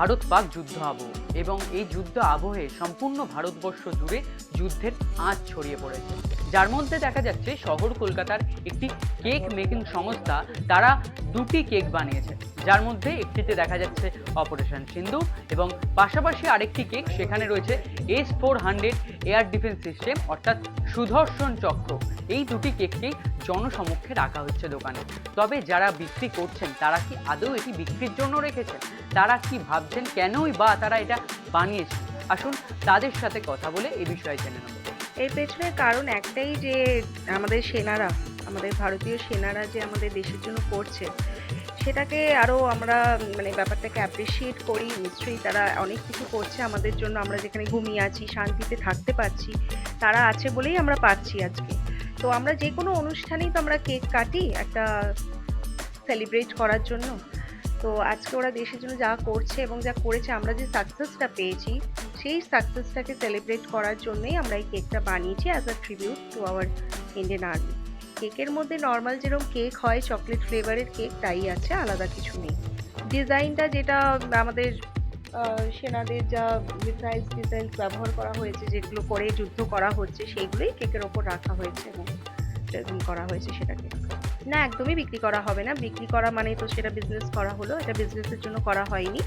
ভারত পাক যুদ্ধ আবহ। এবং এই যুদ্ধ আবহে সম্পূর্ণ ভারতবর্ষ জুড়ে যুদ্ধের আঁচ ছড়িয়ে পড়েছে। যার মধ্যে দেখা যাচ্ছে, শহর কলকাতার একটি কেক মেকিং সংস্থা, তারা দুটি কেক বানিয়েছে। যার মধ্যে একটিতে দেখা যাচ্ছে অপারেশন সিন্ধু এবং পাশাপাশি আরেকটি কেক সেখানে রয়েছে S four hundred air defence system অর্থাৎ সুদর্শন চক্র। এই দুটি কেককেই জনসমক্ষে রাখা হচ্ছে দোকানে। তবে যারা বিক্রি করছেন, তারা কি আদৌ এটি বিক্রির জন্য রেখেছেন? তারা কি ভাবছেন কেনই বা তারা এটা বানিয়েছেন? আসুন তাদের সাথে কথা বলে এ বিষয়ে জেনে নেব। এর পেছনে কারণ একটাই যে আমাদের সেনারা, আমাদের ভারতীয় সেনারা যে আমাদের দেশের জন্য করছে, সেটাকে আরও আমরা মানে ব্যাপারটাকে অ্যাপ্রিসিয়েট করি। নিশ্চয়ই তারা অনেক কিছু করছে আমাদের জন্য। আমরা যেখানে ঘুমিয়ে আছি, শান্তিতে থাকতে পারছি, তারা আছে বলেই আমরা পাচ্ছি আজকে। তো আমরা যে কোনো অনুষ্ঠানেই তো আমরা কেক কাটি, একটা সেলিব্রেট করার জন্য। তো আজকে ওরা দেশের জন্য যা করছে এবং যা করেছে, আমরা যে সাকসেসটা পেয়েছি, সেই সাকসেসটাকে সেলিব্রেট করার জন্যই আমরা এই কেকটা বানিয়েছি as a tribute to our Indian army কেকের মধ্যে নর্মাল যেরকম কেক হয় চকলেট ফ্লেভারের কেক, তাই আছে, আলাদা কিছু নেই। ডিজাইনটা যেটা আমাদের সেনাদের যা মিসাইলস টিসাইলস ব্যবহার করা হয়েছে, যেগুলো করে যুদ্ধ করা হচ্ছে, সেইগুলোই কেকের ওপর রাখা হয়েছে এবং প্রেজেন্ট করা হয়েছে সেটাকে। না, একদমই বিক্রি করা হবে না। বিক্রি করা মানে তো সেটা বিজনেস করা হলো। এটা বিজনেসের জন্য করা হয়নি।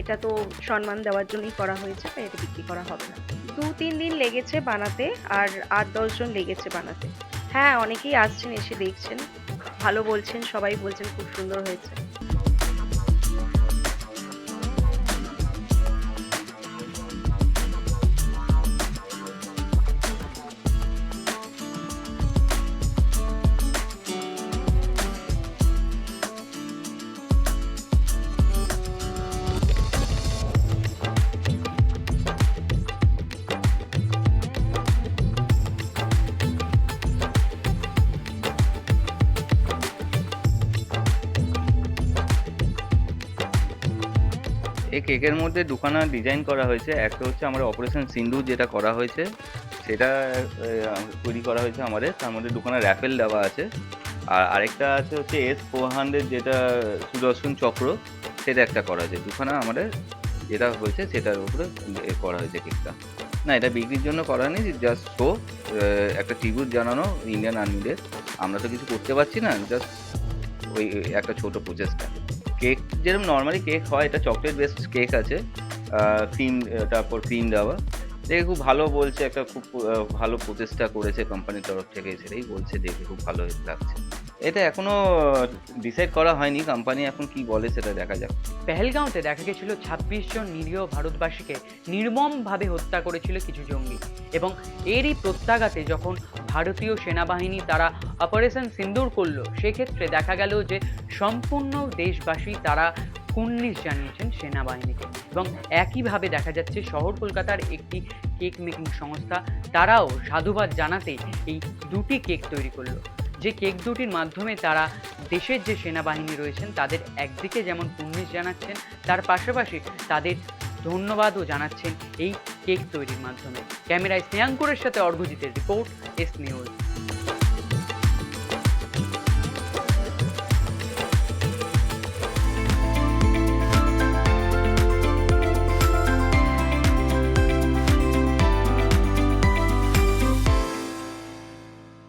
এটা তো সম্মান দেওয়ার জন্যই করা হয়েছে, তাই এটা বিক্রি করা হবে না। দু, তিন দিন লেগেছে বানাতে, আর আট দশজন লেগেছে বানাতে। হ্যাঁ অনেকেই আসছেন, এসে দেখছেন। ভালো বলছেন, সবাই বলছেন, খুব সুন্দর হয়েছে। এই কেকের মধ্যে দুখানা ডিজাইন করা হয়েছে। একটা হচ্ছে আমরা অপারেশন সিন্ধু যেটা করা হয়েছে, সেটা তৈরি করা হয়েছে আমাদের। তার মধ্যে দুখানা র্যাফেল দেওয়া আছে। আর আরেকটা আছে হচ্ছে এস ফোর হান্ড্রেড যেটা সুদর্শন চক্র, সেটা একটা করা হয়েছে দুখানা আমাদের যেটা হয়েছে, সেটার উপরে করা হয়েছে কেকটা। না, এটা বিক্রির জন্য করা নেই জাস্ট শো একটা ট্রিবিউট জানানো ইন্ডিয়ান আর্মিদের আমরা তো কিছু করতে পারছি না জাস্ট ওই একটা ছোট প্রচেষ্টা কেক যেরকম নর্মালি কেক হয়, এটা চকলেট বেসড কেক আছে। ক্রিম তারপর ক্রিম দেওয়া। দেখে খুব ভালো বলছে, একটা খুব ভালো প্রচেষ্টা করেছে কোম্পানির তরফ থেকে, সেটাই বলছে, দেখে খুব ভালো লাগছে। এটা এখনও ডিসাইড করা হয়নি কোম্পানি এখন কি বলে সেটা দেখা যাক। পেহেলগাঁওতে দেখা গেছিল ছাব্বিশ জন নিরীহ ভারতবাসীকে নির্মমভাবে হত্যা করেছিল কিছু জঙ্গি এবং এরই প্রত্যাঘাতে যখন ভারতীয় সেনাবাহিনী তারা অপারেশন সিন্দুর করল, সেক্ষেত্রে দেখা গেল যে সম্পূর্ণ দেশবাসী তারা কুন্নিশ জানিয়েছেন সেনাবাহিনীকে এবং একইভাবে দেখা যাচ্ছে শহর কলকাতার একটি কেক মেকিং সংস্থা তারাও সাধুবাদ জানাতে এই দুটি কেক তৈরি করল। যে কেক দুটির মাধ্যমে তারা দেশের যে সেনাবাহিনী রয়েছেন, তাদের একদিকে যেমন কুর্নিশ জানাচ্ছেন, তার পাশাপাশি তাদের ধন্যবাদও জানাচ্ছেন এই কেক তৈরির মাধ্যমে। ক্যামেরায় স্নেহাঙ্কুরের সাথে অর্ঘজিতের রিপোর্ট, এস নিউজ।